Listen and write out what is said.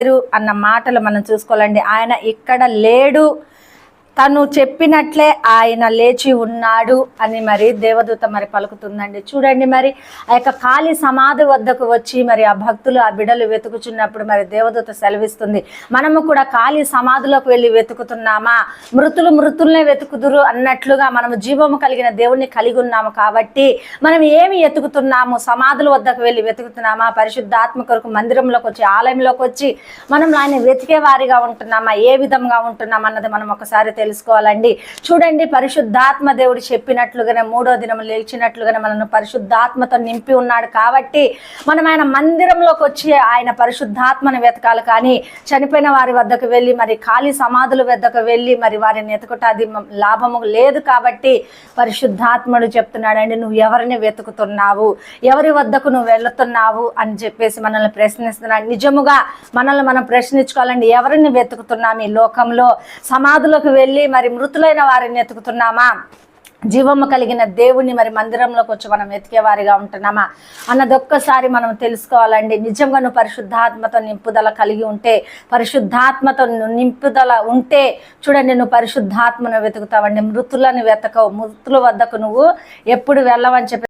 లేరు అన్న మాటలు మనం చూసుకోవాలండి. ఆయన ఇక్కడ లేడు తను చెప్పినట్లే ఆయన లేచి ఉన్నాడు అని మరి దేవదూత మరి పలుకుతుందండి. చూడండి మరి ఆ యొక్క ఖాళీ సమాధి వద్దకు వచ్చి మరి ఆ భక్తులు ఆ బిడలు వెతుకుచున్నప్పుడు మరి దేవదూత సెలవిస్తుంది. మనము కూడా ఖాళీ సమాధిలోకి వెళ్ళి వెతుకుతున్నామా? మృతులు మృతుల్నే వెతుకుదురు అన్నట్లుగా మనము జీవము కలిగిన దేవుణ్ణి కలిగి ఉన్నాము కాబట్టి మనం ఏమి వెతుకుతున్నాము సమాధుల వద్దకు వెళ్ళి వెతుకుతున్నామా? పరిశుద్ధాత్మ కొరకు మందిరంలోకి వచ్చి ఆలయంలోకి వచ్చి మనం ఆయన వెతికే వారిగా ఉంటున్నామా? ఏ విధంగా ఉంటున్నాం అన్నది మనం ఒకసారి తెలుసుకోవాలండి. చూడండి పరిశుద్ధాత్మ దేవుడు చెప్పినట్లుగానే మూడో దినం లేచినట్లుగానే మనల్ని పరిశుద్ధాత్మతో నింపి ఉన్నాడు కాబట్టి మనం ఆయన మందిరంలోకి వచ్చి ఆయన పరిశుద్ధాత్మను వెతకాలి. కానీ చనిపోయిన వారి వద్దకు వెళ్ళి మరి ఖాళీ సమాధుల వద్దకు వెళ్ళి మరి వారిని వెతుకుట అది లాభము లేదు కాబట్టి పరిశుద్ధాత్ముడు చెప్తున్నాడండి నువ్వు ఎవరిని వెతుకుతున్నావు? ఎవరి వద్దకు నువ్వు వెళుతున్నావు? అని చెప్పేసి మనల్ని ప్రశ్నిస్తున్నాడు. నిజముగా మనల్ని మనం ప్రశ్నించుకోవాలండి ఎవరిని వెతుకుతున్నాం ఈ లోకంలో? సమాధులకు వెళ్ళి మరి మృతులైన వారిని వెతుకుతున్నామా జీవము కలిగిన దేవుణ్ణి మరి మందిరంలోకి వచ్చి మనం ఎతికేవారిగా ఉంటున్నామా? అన్నది ఒక్కసారి మనం తెలుసుకోవాలండి. నిజంగా నువ్వు పరిశుద్ధాత్మతో నింపుదల కలిగి ఉంటే పరిశుద్ధాత్మతో నింపుదల ఉంటే చూడండి నువ్వు పరిశుద్ధాత్మను వెతుకుతావండి. మృతులను వెతకవు. మృతుల వద్దకు నువ్వు ఎప్పుడు వెళ్ళవని చెప్పి